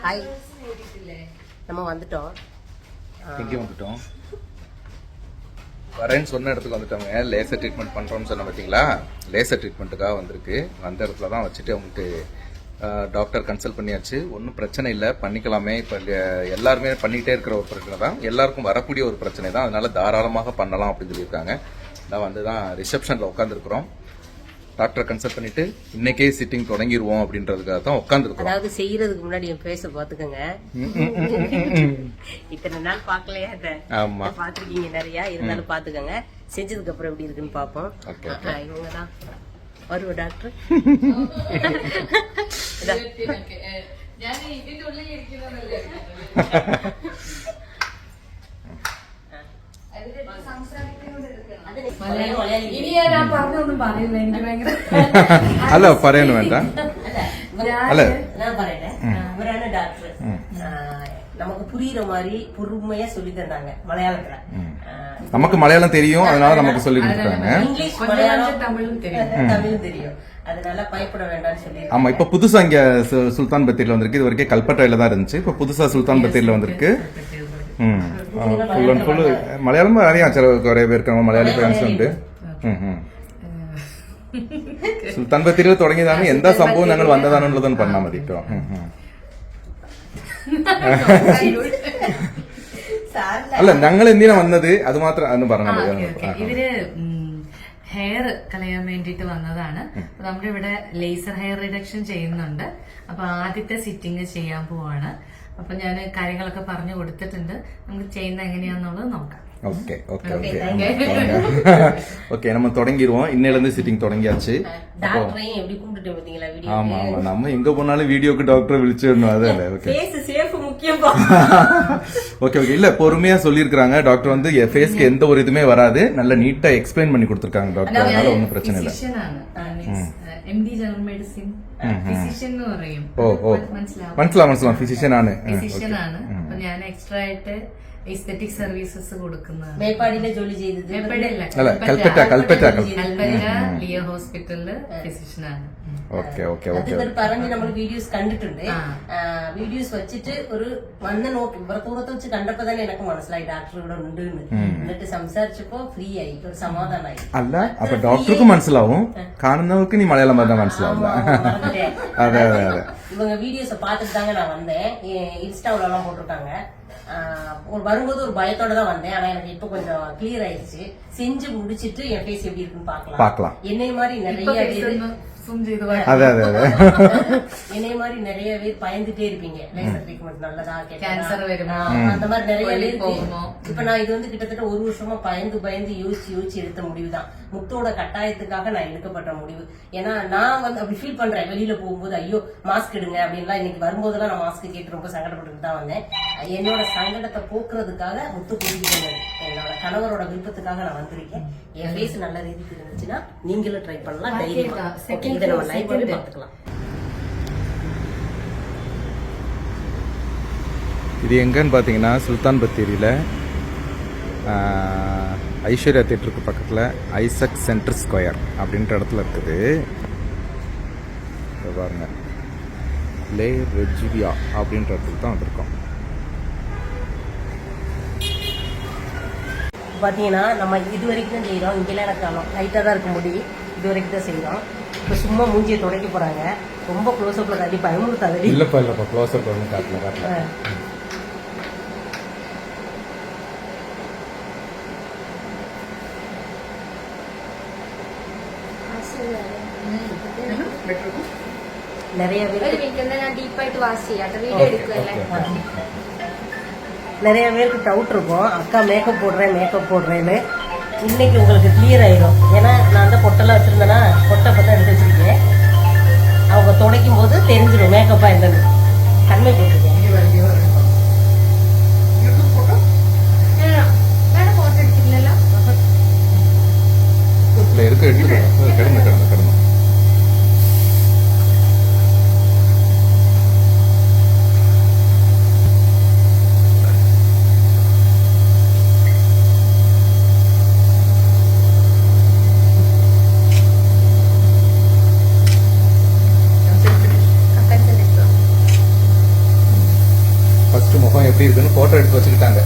Hi நம்ம வந்துட்டோம். எங்கே வந்துட்டோம். வரேன்னு சொன்ன இடத்துக்கு வந்துட்டோங்க லேசர் ட்ரீட்மெண்ட் பண்ணுறோம்னு சொன்ன பார்த்தீங்களா? லேசர் ட்ரீட்மெண்ட்டுக்காக வந்திருக்கு. அந்த இடத்துல தான் வச்சுட்டு அவங்களுக்கு டாக்டர் கன்சல்ட் பண்ணியாச்சு. ஒன்றும் பிரச்சனை இல்லை. பண்ணிக்கலாமே. இப்போ எல்லாருமே பண்ணிக்கிட்டே இருக்கிற ஒரு பிரச்சனை தான். எல்லாருக்கும் வரக்கூடிய ஒரு பிரச்சனை தான். அதனால தாராளமாக பண்ணலாம் அப்படின்னு சொல்லியிருக்காங்க. நான் வந்து தான் ரிசப்ஷனில் உட்காந்துருக்குறோம் டாக்டரை கன்சல்ட் பண்ணிட்டு இன்னைக்கே சிட்டிங் தொடங்கிடுவோம் அப்படின்றதுக்காக தான் உட்காந்துருக்குறோம் அதாவது செய்யறதுக்கு முன்னாடி என் ஃபேஸ பாத்துக்கோங்க இத்தனை நாள் பார்க்கலையா இத ஆமா பாத்திருக்கீங்க நிறைய இருந்தாலும் பாத்துக்கோங்க செஞ்சதுக்கு அப்புறம் எப்படி இருக்குன்னு பாப்போம் Okay, இவங்க தான் வருவ டாக்டர் ഞാൻ ഇതിന്റെ ഉള്ളിൽ ഇരിക്കുന്നതല്ലേ അല്ല പറയുന്നു വേണ്ട അല്ല நான் പറയട്ടെ இவரான டாக்டர் நமக்கு புரியுற மாதிரி பொறுமையா சொல்லி தந்தாங்க மலையாளத்துல ஆ, நமக்கு மலையாளம் தெரியும் அதனால நமக்கு சொல்லி கொடுத்தாங்க இங்கிலீஷ் கொஞ்சம் மலையாளம் கொஞ்சம் தமிழும் தெரியும். தமிழும் தெரியும் அதனால பயப்பட வேண்டாம்னு சொல்லி ஆமா இப்ப புதுசா இங்க சு- சுல்தான் பத்தீர்ல வந்திருக்கு இது வரைக்கும் கல்பட்டையில தான் இருந்துச்சு இப்ப புதுசா சுல்தான் பத்தீர்ல வந்திருக்கு ഫുൾ ആൻഡ് ഫുൾ മലയാളം അറിയാം ചില കുറെ പേർക്ക് മലയാളി ഫാൻസ് ഉണ്ട്. സുൽത്താൻ ബത്തിരി തുടങ്ങിയതാണ്. എന്താ സംഭവം ഞങ്ങൾ വന്നതാണുള്ളതെന്ന് പറഞ്ഞാൽ മതി കേട്ടോ. അല്ല ഞങ്ങൾ എന്തിനാ വന്നത്? അത് മാത്രം പറഞ്ഞാൽ മതി. ഹെയർ കളയാൻ വേണ്ടിട്ട് വന്നതാണ്. നമ്മുടെ ഇവിടെ ലേസർ ഹെയർ റിഡക്ഷൻ ചെയ്യുന്നുണ്ട്. അപ്പൊ ആദ്യത്തെ സിറ്റിംഗ് ചെയ്യാൻ പോവാണ്. അപ്പൊ ഞാൻ കാര്യങ്ങളൊക്കെ പറഞ്ഞു കൊടുത്തിട്ടുണ്ട് നമുക്ക് ചെയ്യുന്ന എങ്ങനെയാന്നുള്ളത് നോക്കാം ஓகே ஓகே ஓகே ஓகே நம்ம தொடங்கிடுவோம் இன்னையில இருந்து சிட்டிங் தொடங்கியாச்சு டாக்டரையும் எப்படி கூப்பிட்டுட்டு பாத்தீங்களா வீடியோ ஆமா ஆமா நம்ம எங்க போனாலும் வீடியோக்கு டாக்டரை விழிச்சிடணும் அதல்ல ஓகே ஃபேஸ் சேஃப் முக்கியமா ஓகே ஓகே இல்ல பொறுமையா சொல்லியிருக்காங்க டாக்டர் வந்து ஃபேஸ்க்கு எந்த ஒரு இதுமே வராது நல்ல நீட்டா எக்ஸ்பிளைன் பண்ணி கொடுத்துருக்காங்க டாக்டர் அதனால ஒன்றும் பிரச்சனை இல்லை ഫിസിഷ്യൻ ആണ് M D general medicine physician എന്ന് മനസ്സിലാവും. മനസ്സിലാവും ഫിസിഷ്യൻ ആണ്. ഫിസിഷ്യൻ ആണ്. ഞാൻ എക്സ്ട്രാ ആയിട്ട് എസ്തെറ്റിക് സർവീസസ് കൊടുക്കുന്നത് ജോലി ചെയ്തത്? കൽപ്പറ്റ കൽപ്പറ്റ കൽപ്പറ്റ. ലിയോ ഹോസ്പിറ്റലിൽ ഫിസിഷ്യനാണ് ഓക്കെ ഓക്കെ അത് ഓക്കെ ഇവർ പറഞ്ഞ് നമ്മൾ വീഡിയോസ് കണ്ടിട്ടുണ്ട് ആ. വീഡിയോസ് വെച്ചിട്ട് ഒരു വന്ന് നോക്കി ഇവരെ ദൂരത്ത് വെച്ച് കണ്ടപ്പോ തന്നെ എനിക്ക് മനസ്സിലായി ഡാക്ടർ ഇവിടെ ഉണ്ട് എന്ന് എന്നിട്ട് സംസാരിച്ചപ്പോ ഫ്രീ ആയി ഒരു സമാധാനമായി അല്ല അപ്പൊ ഡോക്ടർക്ക് മനസ്സിലാവും കാണുന്നവർക്ക് നീ മലയാളം പറഞ്ഞാൽ മനസ്സിലാവില്ല மறந்துட்டேன். അതെ അതെ അതെ இவங்க வீடியோஸ பார்த்துட்டு தாங்க நான் வந்தேன் இன்ஸ்டாவுல எல்லாம் போட்டிருக்காங்க ஆஹ் ஒரு வரும்போது ஒரு பயத்தோட தான் வந்தேன் ஆனா எனக்கு இப்ப கொஞ்சம் கிளியர் ஆயிடுச்சு செஞ்சு முடிச்சிட்டு என் ஃபேஸ் எப்படி இருக்குன்னு பார்க்கலாம் பார்க்கலாம். என்னை மாதிரி நிறைய அது அது அது என்னைய மாதிரி நிறைய பேர் பயந்துட்டே இருப்பீங்க. லேசர் நல்லதா கேன்சர் அந்த மாதிரி நிறைய பேர் போகணும். இப்ப நான் இது வந்து கிட்டத்தட்ட ஒரு வருஷமா பயந்து பயந்து யோசிச்சு யோசிச்சு எடுத்த முடிவு தான் முக்தோட கட்டாயத்துக்காக நான் எடுக்கப்பட்ட முடிவு. ஏன்னா நான் வந்து அப்படி ஃபீல் பண்றேன். வெளியில போகும்போது ஐயோ மாஸ்க் எடுங்க அப்படின்லாம் இன்னைக்கு வரும்போதெல்லாம் நான் மாஸ்க் கேட்டு ரொம்ப சங்கடப்பட்டு தான் வந்தேன். என்னோட சங்கடத்தை போக்குறதுக்காக முத்து குடிக்கிறேன் என்னோட கணவரோட விருப்பத்துக்காக நான் வந்திருக்கேன். என் ஃபேஸ் நல்ல ரீதிக்கு இருந்துச்சுன்னா நீங்களும் ட்ரை பண்ணலாம் Okay, இதை நம்ம லைஃப். பார்த்துக்கலாம். இது எங்கன்னு பார்த்தீங்கன்னா சுல்தான் பத்தேரியில் ஐஸ்வர்யா தேட்டருக்கு பக்கத்தில் ஐசக் சென்டர் ஸ்கொயர் அப்படின்ற இடத்துல இருக்குது. பாருங்க. லே ரெஜிவியா அப்படின்ற இடத்துக்கு தான் வந்திருக்கோம். பார்த்தீங்கன்னா நம்ம இது வரைக்கும் தான் செய்கிறோம் இங்கெல்லாம் எனக்கு காணும் லைட்டாக தான் இருக்க முடியும் இது வரைக்கும் தான் செய்கிறோம் இப்போ சும்மா மூஞ்சியை துடைக்க போகிறாங்க ரொம்ப க்ளோஸ் அப்பில் காட்டி பயமுறுத்தாது இல்லைப்பா இல்லைப்பா. க்ளோஸ் அப் ஒன்று காட்டல காட்டல. நிறைய பேர் வாசி. அட்ட வீடு எடுக்கல. நிறைய பேருக்கு டவுட் இருக்கும். அக்கா மேக்கப் போடுறேன் மேக்கப் போடுறேன்னு. இன்னைக்கு உங்களுக்கு கிளியர் ஆயிடும் ஏன்னா நான் தான் ஃபஸ்ட்டு முகம் எப்படி இருக்குன்னு ஃபோட்டோ எடுத்து வச்சுக்கிட்டாங்க.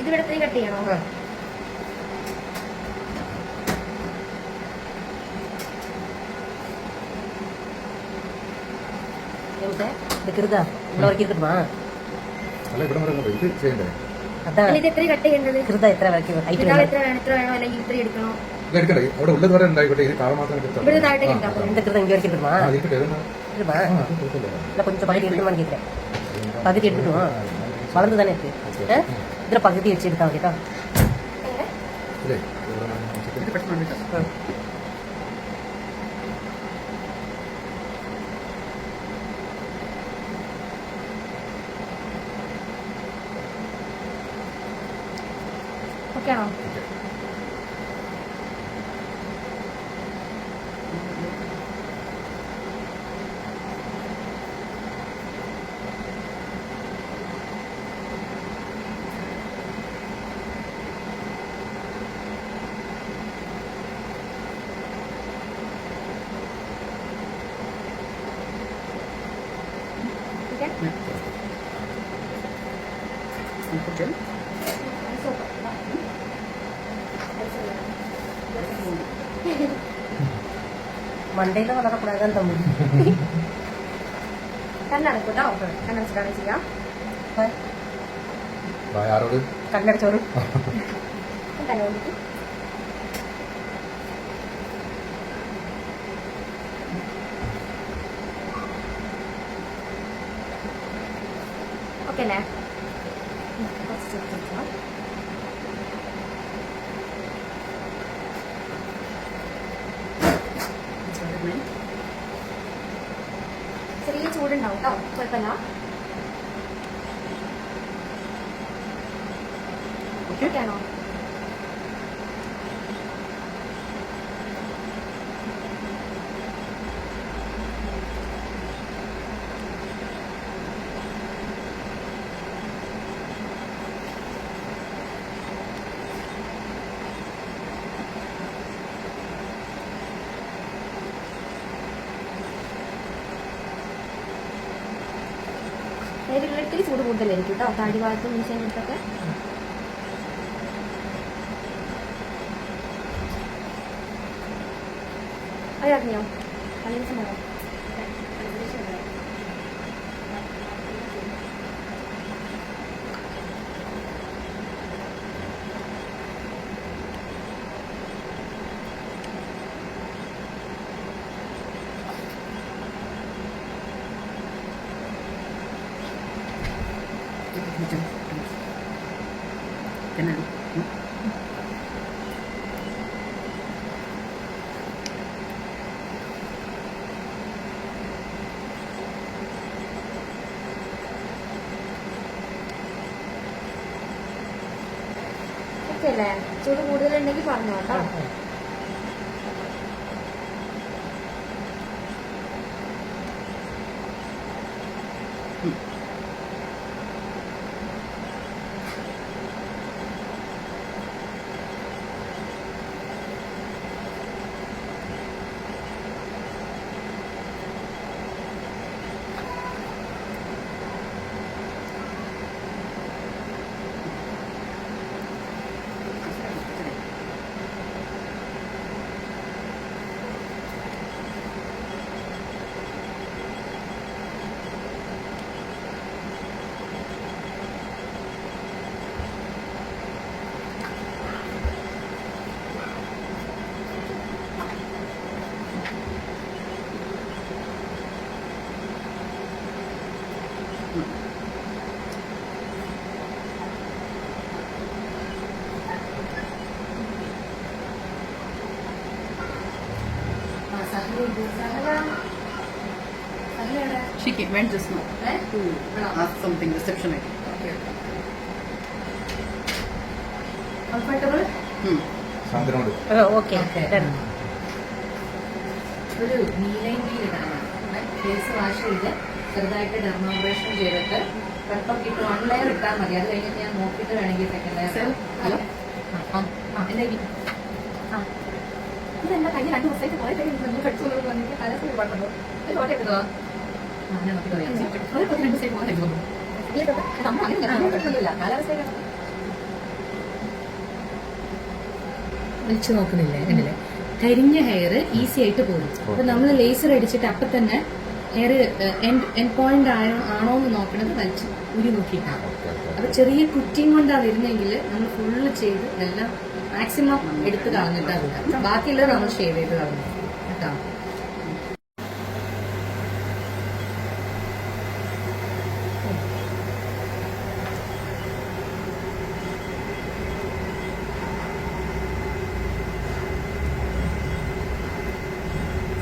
അത് കുഴപ്പമില്ല இல்லை கொஞ்சம் பகுதி எடுக்கணுமான்னு கேட்குறேன் பகுதி எடுக்கட்டும் வளர்ந்து தானே இருக்கு ഇതിൽ പകുതി വെച്ചെടുത്താൽ മതി കേട്ടോ. ഓക്കെ ആണോ കിട്ടും. മണ്ടയിൽ നടക്കപ്പെടാൻ തമ്മിൽ കണ്ണടക്കൂട്ടോ കണ്ണടച്ചിട്ടാണ് ചെയ്യാം കണ്ണടച്ചോറ്. കണ്ണോടിക്കും ഓക്കെ അല്ലേ ചെറിയ ചൂടുണ്ടാവും കേട്ടോ കുഴപ്പമില്ല. ഓക്കെ ആണോ? ചൂട് കൂടുതലായിരിക്കും കേട്ടോ താടി ഭാഗത്തും മീശനടുത്തൊക്കെ അത് അറിഞ്ഞോ പതിനഞ്ച് ഓക്കെ അല്ലേ ചൂട് കൂടുതലുണ്ടെങ്കിൽ പറഞ്ഞു She came, went just now to ask something, reception. Okay. Comfortable? Hmm. സാന്ത്വനോട് ഓക്കെ ഒരു നീലയും വീൽ ഫേസ് വാഷ് ചെയ്ത് ചെറുതായിട്ട് ഡെർമോബ്രേഷൻ ചെയ്തിട്ട് വെള്ളം ഇട്ട് വൺ ലെയർ ഇട്ടാൽ മതി. അത് കഴിഞ്ഞിട്ട് ഞാൻ നോക്കിയിട്ട് വേണമെങ്കിൽ സെക്കൻഡ് ലെയർ Sir, hello? എന്റെ ഇതെന്താ കഴിഞ്ഞ രണ്ട് ദിവസമായിട്ട് കുറെ പേര് നമ്മൾ പഠിച്ചു വന്നിട്ട് പല സ്കൂളിൽ പഠിക്കുന്നു ഒരു ഫോട്ടോ എടുത്തോ അങ്ങനെ നോക്കിയിട്ട് പറയാം. ഒരു പത്ത് രണ്ട് ദിവസമായിട്ട് പോകാൻ പറ്റുള്ളൂ നമ്മൾ അങ്ങനെ പഠിക്കുന്നില്ല. കാലാവസ്ഥ വലിച്ചു നോക്കുന്നില്ലേ? കണ്ടില്ലേ? കരിഞ്ഞ ഹെയർ ഈസി ആയിട്ട് പോകും അപ്പൊ നമ്മൾ ലേസർ അടിച്ചിട്ട് അപ്പൊ തന്നെ ഹെയർ എൻ പോയിന്റ് ആയോ ആണോ എന്ന് നോക്കണത് വലിച്ച് ഉരി നോക്കിയിട്ടാണ് അപ്പൊ ചെറിയ കുറ്റിയും കൊണ്ടാണ് വരുന്നെങ്കിൽ നമ്മൾ ഫുള്ള് ചെയ്ത് എല്ലാം മാക്സിമം എടുത്ത് കളഞ്ഞിട്ടാണ് വിടുക ബാക്കിയുള്ളത് നമ്മൾ ഷേവ് ചെയ്ത് കളഞ്ഞു. കേട്ടോ?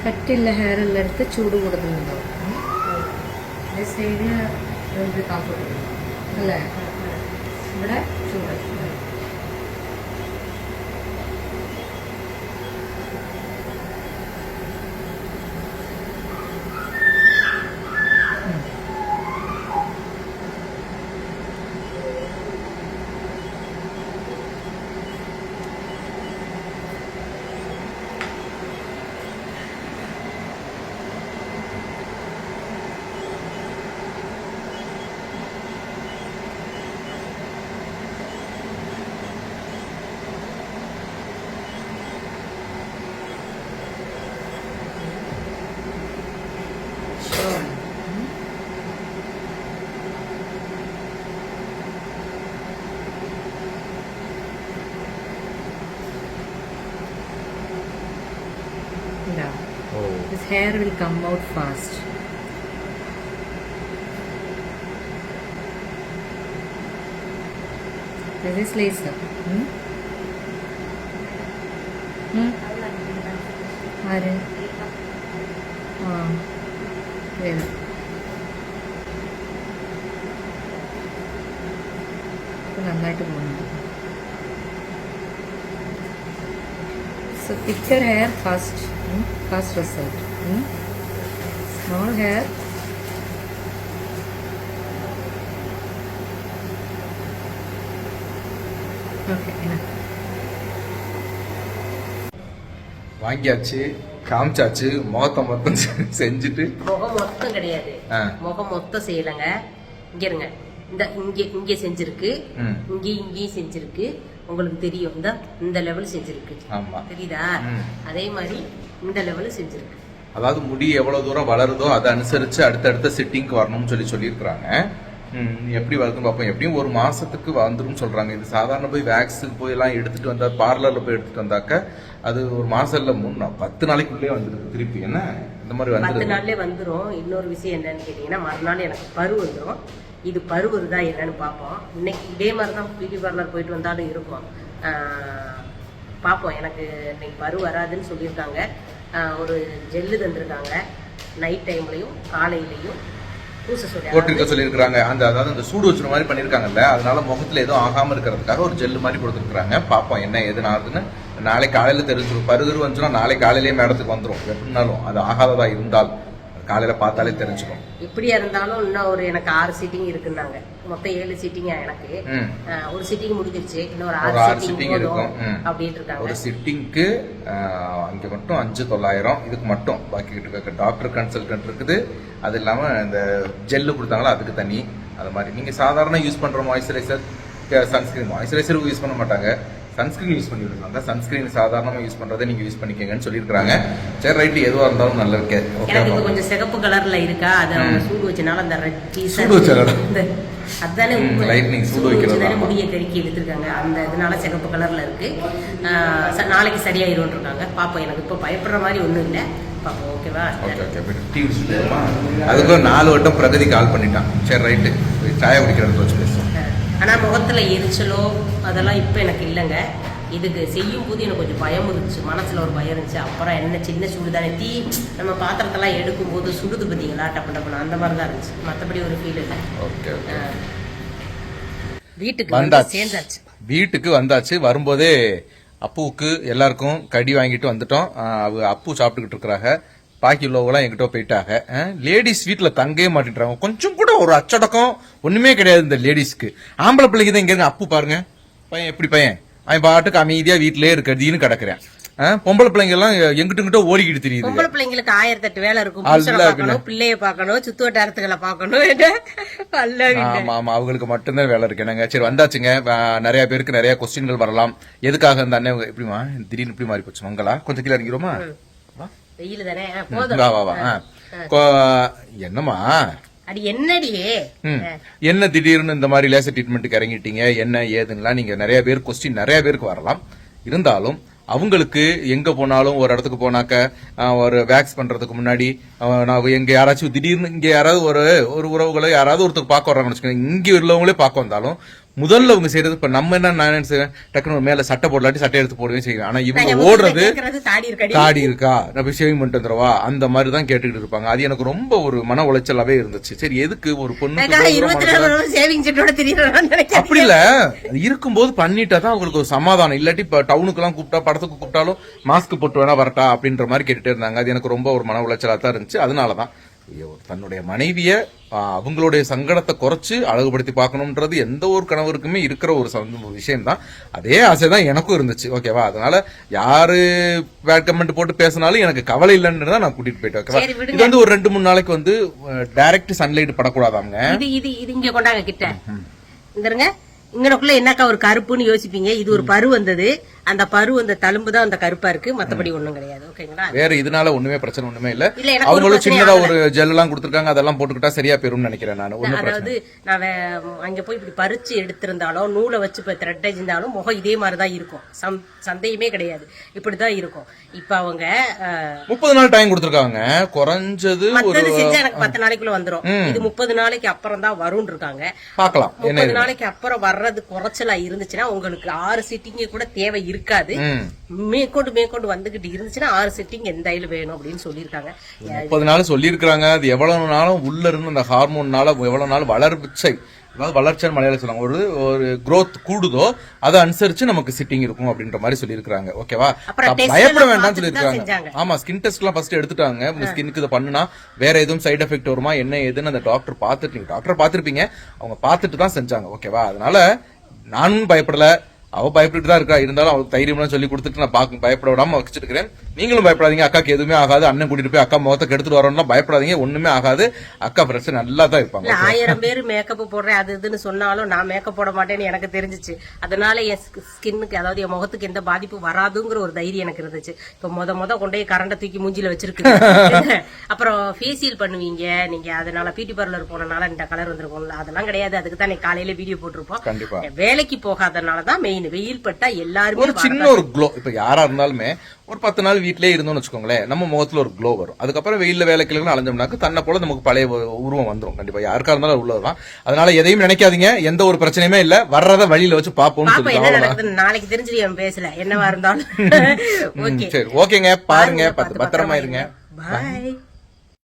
കട്ടില്ല ഹെയർ ഉള്ളിടത്ത് ചൂട് കൂടുതലുണ്ടാവും. അല്ലേ? ഇവിടെ ചൂട് Sure. Yeah. Oh His hair will come out fast. This is laser. Hmm? Hmm? ആര് ആ ഇപ്പൊ നന്നായിട്ട് പോകുന്നുണ്ട് So thicker hair fast first result. Hmm? Small hair. வாங்கியாச்சு காமிச்சாச்சு முகத்தை மொத்தம் செஞ்சுட்டு. முகம் மொத்தம் கிடையாது. முகம் மொத்தம் செய்யலைங்க. இங்க இருங்க. இந்த இங்க இங்க செஞ்சிருக்கு. இங்க இங்கேயும் செஞ்சிருக்கு. உங்களுக்கு தெரியும். இந்த இந்த லெவல் செஞ்சிருக்கு. ஆமா. தெரியுதா. அதே மாதிரி இந்த லெவல் செஞ்சிருக்கு. அதாவது முடி எவ்வளவு தூரம் வளருதோ அதை அனுசரிச்சு அடுத்தடுத்த சிட்டிங்க்கு வரணும்னு சொல்லி சொல்லியிருக்கிறாங்க. எப்படி வருதுன்னு பார்ப்போம் எப்படியும் ஒரு மாசத்துக்கு வந்துரும் சொல்றாங்க. இது சாதாரண போய் வேக்ஸுக்கு போய் எல்லாம் எடுத்துட்டு வந்தா பார்லர்ல போய் எடுத்துட்டு வந்தாக்க அது ஒரு மாசம் இல்ல மூணு பத்து நாளைக்குள்ளே வந்துருக்கு திருப்பி என்ன? இந்த மாதிரி பத்து வந்துருக்கு நாள்லயே வந்துரும். இன்னொரு விஷயம் என்னன்னு கேட்டீங்கன்னா மறுநாள் எனக்கு பரு வந்துரும். இது பரு வருதா என்னன்னு பார்ப்போம் இன்னைக்கு இதே மாதிரி தான் பியூட்டி பார்லர் போயிட்டு வந்தாலும் இருக்கும். பார்ப்போம் எனக்கு இன்னைக்கு பரு வராதுன்னு சொல்லியிருக்காங்க. ஒரு ஜெல்லு தந்திருக்காங்க. நைட் டைம்லையும் காலையிலையும் பூச சொல்லி போட்டிருக்க சொல்லியிருக்காங்க அந்த அதாவது அந்த சூடு வச்சுற மாதிரி பண்ணியிருக்காங்கல்ல அதனால முகத்தில் எதுவும் ஆகாமல் இருக்கிறதுக்காக ஒரு ஜெல்லு மாதிரி கொடுத்துருக்குறாங்க. பார்ப்போம் என்ன எதுன்னு ஆகுதுன்னு நாளை காலையில தெரிஞ்சிடும் பருகுரு வந்துச்சுன்னா நாளை காலையிலேயே மேடத்துக்கு வந்துடும் எப்படினாலும் அது ஆகாததாக இருந்தால். காலையில பார்த்தாலே தெரிஞ்சிடும் எப்படியா இருந்தாலும் இன்னும் ஒரு எனக்கு ஆறு சீட்டிங் இருக்குன்னாங்க. மொத்தம் ஏழு சீட்டிங்கா எனக்கு. ஒரு சீட்டிங் முடிஞ்சிருச்சு. இன்னொரு ஒரு ஆறு சீட்டிங் இருக்கும். ம். அப்படின்ட்டு இருக்காங்க. ஒரு சிட்டிங்க்கு அங்கே மட்டும் அஞ்சு தொள்ளாயிரம். இதுக்கு மட்டும். பாக்கி இருக்க டாக்டர் கன்சல்டன்ட் இருக்குது. அது இல்லாமல் இந்த ஜெல்லு கொடுத்தாங்களோ அதுக்கு தனி. அது மாதிரி. நீங்கள் சாதாரண யூஸ் பண்ணுற மாய்ஸ்சரைசர் சன்ஸ்கிரீன் மாய்ஸ்சரைசருக்கு யூஸ் பண்ண மாட்டாங்க. சன்ஸ்கிரீன் யூஸ் பண்ணி விடுறாங்க சன்ஸ்கிரீன் சாதாரணமாக யூஸ் பண்ணுறதை நீங்கள் யூஸ் பண்ணிக்கங்கன்னு சொல்லியிருக்காங்க சரி ரைட்டு எதுவாக இருந்தாலும் நல்லா இருக்கே எனக்கு கொஞ்சம் சிகப்பு கலர்ல இருக்கா? அது சூடு வச்சனால அந்த ரெட் சூடு வச்ச colour. அதானே lightning, சூடு வைக்கிறது. முடியை கருக்கி எடுத்திருக்காங்க. அந்த இதனால சிகப்பு கலர்ல இருக்கு. ஆஹ் ச- நாளைக்கு சரியாயிரும்னு இருக்காங்க. பாப்போம் எனக்கு இப்போ பயப்படுற மாதிரி ஒண்ணும் இல்லை. பாப்போம் ஓகேவா? ஓகே டீ நாலு வட்டம் பிரகதி கால் பண்ணிட்டான். சரி ரைட்டு. சாய குடிக்கிற இடத்துல வச்சு பேசுவோம். ஆனா முகத்துல எரிச்சலோ அதெல்லாம் இப்போ எனக்கு இல்லைங்க. இதுக்கு செய்யும் போது எனக்கு கொஞ்சம் பயம் இருந்துச்சு. மனசுல ஒரு பயம் இருந்துச்சு. அப்புறம் என்ன சின்ன சூடு தானே தீ நம்ம பாத்திரத்தெல்லாம் எடுக்கும்போது சுடுது பார்த்தீங்களா டப்பு டப்புன்னு அந்த மாதிரி தான் இருந்துச்சு. மற்றபடி ஒரு ஃபீல் இல்லை. Okay okay. ஆஹ் வீட்டுக்கு வந்து வந்தாச்சு. சேர்ந்தாச்சு. வீட்டுக்கு வந்தாச்சு. வரும்போதே அப்புவுக்கு எல்லாருக்கும் கடி வாங்கிட்டு வந்துட்டோம். அப்பு சாப்பிட்டுக்கிட்டு இருக்கிறாங்க. பாக்கி உள்ளவங்களாம் எங்கிட்ட போயிட்டாங்க லேடிஸ் வீட்டில் தங்கவே மாட்டேன்றாங்க. கொஞ்சம் கூட ஒரு அச்சடக்கம் ஒண்ணுமே கிடையாது இந்த லேடிஸ்க்கு ஆம்பளை பிள்ளைங்க தான் இங்க அப்பு பாருங்க. பையன் எப்படி பையன்? அவன் பாட்டுக்கு அமைதியா வீட்டிலே இருக்கிறதுன்னு கிடக்குறேன். பொம்பளை பிள்ளைங்க எல்லாம் எங்கிட்ட இங்கிட்ட ஓடிக்கிட்டு தெரியுது. பொம்பளை பிள்ளைங்களுக்கு ஆயிரத்தெட்டு வேலை இருக்கும். பார்க்கணும் பிள்ளைய பார்க்கணும் சுத்து வட்டாரத்துகளை பார்க்கணும். பின்ன. ஆமா ஆமா அவங்களுக்கு மட்டும்தான் வேலை இருக்கு. என்னங்க? சரி வந்தாச்சுங்க. நிறைய பேருக்கு நிறைய கொஸ்டின்கள் வரலாம். எதுக்காக இந்த அண்ணன் எப்படிமா திடீர்னு இப்படி மாறி போச்சு. மங்களா கொஞ்சம் கீழே இறங்கிருமா வா. வெயில் தானே? போதும். வா வா என்னம்மா? அடி என்னடி? ம். என்ன திடீர்னு இந்த மாதிரி லேசர் ட்ரீட்மெண்ட்டுக்கு இறங்கிட்டீங்க? என்ன ஏதுங்களா நீங்க நிறைய பேர் கொஸ்டின் நிறைய பேருக்கு வரலாம். இருந்தாலும் அவங்களுக்கு எங்க போனாலும் ஒரு இடத்துக்கு போனாக்க ஒரு வேக்ஸ் பண்றதுக்கு முன்னாடி நான் எங்க யாராச்சும் திடீர்னு இங்க யாராவது ஒரு ஒரு உறவுகளை யாராவது ஒருத்தர் பார்க்க வர்றாங்கன்னு வச்சுக்கோங்க. இங்க உள்ளவங்களே பார்க்க வந்தாலும் முதல்ல அவங்க செய்யறது இப்ப நம்ம என்ன நான் என்ன செய்வேன்? டக்குனு மேல சட்டை போடலாட்டி சட்டை எடுத்து போடவே செய்வேன். ஆனா இவங்க ஓடுறது தாடி இருக்கா நான் போய் ஷேவிங் பண்ணிட்டு வந்துடவா? அந்த மாதிரி தான் கேட்டுக்கிட்டு இருப்பாங்க. அது எனக்கு ரொம்ப ஒரு மன உளைச்சலாவே இருந்துச்சு. சரி எதுக்கு ஒரு பொண்ணு அப்படி இல்ல. இருக்கும்போது பண்ணிட்டா தான் அவங்களுக்கு ஒரு சமாதானம். இல்லாட்டி இப்ப டவுனுக்கு எல்லாம் கூப்பிட்டா படத்துக்கு கூப்பிட்டாலும் மாஸ்க் போட்டு வேணா வரட்டா அப்படின்ற மாதிரி கேட்டுட்டே இருந்தாங்க. அது எனக்கு ரொம்ப ஒரு மன உளைச்சலா தான் இருந்துச்சு. அதனாலதான். தன்னுடைய மனைவிய அவங்களுடைய சங்கடத்தை குறைச்சு அழகுபடுத்தி பார்க்கணும்ன்றது எந்த ஒரு கணவருக்குமே இருக்கிற ஒரு விஷயம் தான் அதே ஆசை தான் எனக்கும் இருந்துச்சு. ஓகேவா அதனால யாரு பேட் கமெண்ட் போட்டு பேசினாலும் எனக்கு கவலை இல்லைன்னு தான் நான் கூட்டிட்டு போயிட்டேன். ஓகேவா. இது வந்து ஒரு ரெண்டு மூணு நாளைக்கு வந்து டைரக்ட் சன்லைட் படக்கூடாதாங்க? இது இது இது இங்க கொண்டாங்க கிட்ட. இந்தருங்க. இங்கனக்குள்ள என்னக்கா ஒரு கருப்புன்னு யோசிப்பீங்க? இது ஒரு பரு வந்தது. அந்த பரு அந்த தழும்பு தான் அந்த கருப்பா இருக்கு. மத்தபடி ஒண்ணும் கிடையாது. ஓகேங்களா? வேற இதனால ஒண்ணுமே பிரச்சனை ஒண்ணுமே இல்ல. அவங்களும் சின்னதா. ஒரு ஜெல் எல்லாம் கொடுத்துருக்காங்க. அதெல்லாம் போட்டுக்கிட்டா சரியா போயிரும்னு நினைக்கிறேன் நான். அதாவது நான் அங்க போய் இப்படி பறிச்சு எடுத்திருந்தாலும் நூலை வச்சு இப்ப த்ரெட் இருந்தாலும் முகம் இதே மாதிரிதான் இருக்கும். சம் சந்தேகமே கிடையாது. இப்படிதான் இருக்கும். இப்ப அவங்க முப்பது நாள் டைம் கொடுத்துருக்காங்க. குறைஞ்சது ஒரு மத்தது செஞ்சா எனக்கு பத்து நாளைக்குள்ள வந்துரும். இது முப்பது நாளைக்கு அப்புறம் தான் வரும்னு இருக்காங்க பார்க்கலாம். என்ன முப்பது? நாளைக்கு அப்புறம் வர்றது குறைச்சலா இருந்துச்சுன்னா உங்களுக்கு ஆறு சிட்டிங்க கூட தேவை இருக்காது. மேற்கொண்டு மேற்கொண்டு வந்துகிட்டு இருந்துச்சுன்னா ஆறு சிட்டிங் எந்த ஐல வேணும் அப்படின்னு சொல்லியிருக்காங்க. முப்பது நாள் சொல்லியிருக்காங்க அது எவ்வளவு நாளும் உள்ள இருந்து அந்த ஹார்மோன்னால எவ்வளவு நாள் வளர்ச்சி அதாவது வளர்ச்சியான மலையாள சொல்லுவாங்க. ஒரு ஒரு growth கூடுதோ அதை அனுசரிச்சு நமக்கு சிட்டிங் இருக்கும் அப்படின்ற மாதிரி சொல்லியிருக்காங்க ஓகேவா பயப்பட வேண்டாம்னு சொல்லியிருக்காங்க. ஆமா ஸ்கின் டெஸ்ட் எல்லாம் ஃபர்ஸ்ட் எடுத்துட்டாங்க. உங்க ஸ்கின்னுக்கு இதை பண்ணுனா வேற எதுவும் சைடு எஃபெக்ட் வருமா? என்ன ஏதுன்னு அந்த டாக்டர் பார்த்துட்டு டாக்டர் பார்த்திருப்பீங்க. அவங்க பார்த்துட்டு தான் செஞ்சாங்க. ஓகேவா அதனால நானும் பயப்படல. அவ பயப்பட்டு தான் இருக்கா. இருந்தாலும் அவளுக்கு தைரியம்லாம் சொல்லி கொடுத்துட்டு நான் பாக்க பயப்பட விடாம வச்சுட்டு இருக்கிறேன் நீங்களும் பயப்படாதீங்க. அக்காக்கு எதுவுமே ஆகாது. அண்ணன் கூட்டிட்டு போய் அக்கா முகத்தை கெடுத்துட்டு வரோம்லாம் பயப்படாதீங்க. ஒண்ணுமே ஆகாது. அக்கா பிரச்சனை நல்லா தான் இருப்பாங்க ஆயிரம் பேர் மேக்கப் போடுறேன். அது இதுன்னு சொன்னாலும் நான் மேக்கப் போட மாட்டேன்னு எனக்கு தெரிஞ்சுச்சு. அதனால என் ஸ்கின்னுக்கு அதாவது என் முகத்துக்கு எந்த பாதிப்பு வராதுங்கிற ஒரு தைரியம் எனக்கு இருந்துச்சு. இப்ப முத முத கொண்டு கரண்ட தூக்கி மூஞ்சில வச்சிருக்கு அப்புறம் ஃபேசியல் பண்ணுவீங்க. நீங்க அதனால பியூட்டி பார்லர் போனனால இந்த கலர் வந்திருக்கும்ல. அதெல்லாம் கிடையாது. அதுக்கு தான் நீ காலையில வீடியோ போட்டிருப்போம். வேலைக்கு போகாதனால தான் மெயின் வெயில் பட்டா எல்லாருமே ஒரு சின்ன ஒரு க்ளோ இப்ப யாரா இருந்தாலுமே ஒரு பத்து நாள் வீட்லயே இருந்தோம்னு வச்சுக்கோங்களேன் நம்ம முகத்துல ஒரு க்ளோ வரும். அதுக்கப்புறம் வெயில்ல வேலைக்கு அலைஞ்சோம்னாக்க தன்னை போல நமக்கு பழைய உருவம் வந்துரும். கண்டிப்பா யாருக்கா இருந்தாலும் உள்ளதுதான். அதனால எதையும் நினைக்காதீங்க. எந்த ஒரு பிரச்சனையுமே இல்ல. வர்றத வழியில வச்சு பாப்போம்னு பாப்பா சொல்லி என்ன அவ்வளவுதான் நடக்குதுன்னு நாளைக்கு தெரிஞ்சிரு என் பேசல. என்னவா இருந்தாலும். சரி. ஓகேங்க. பாருங்க. பத்து பத்திரமா இருங்க. பாய்.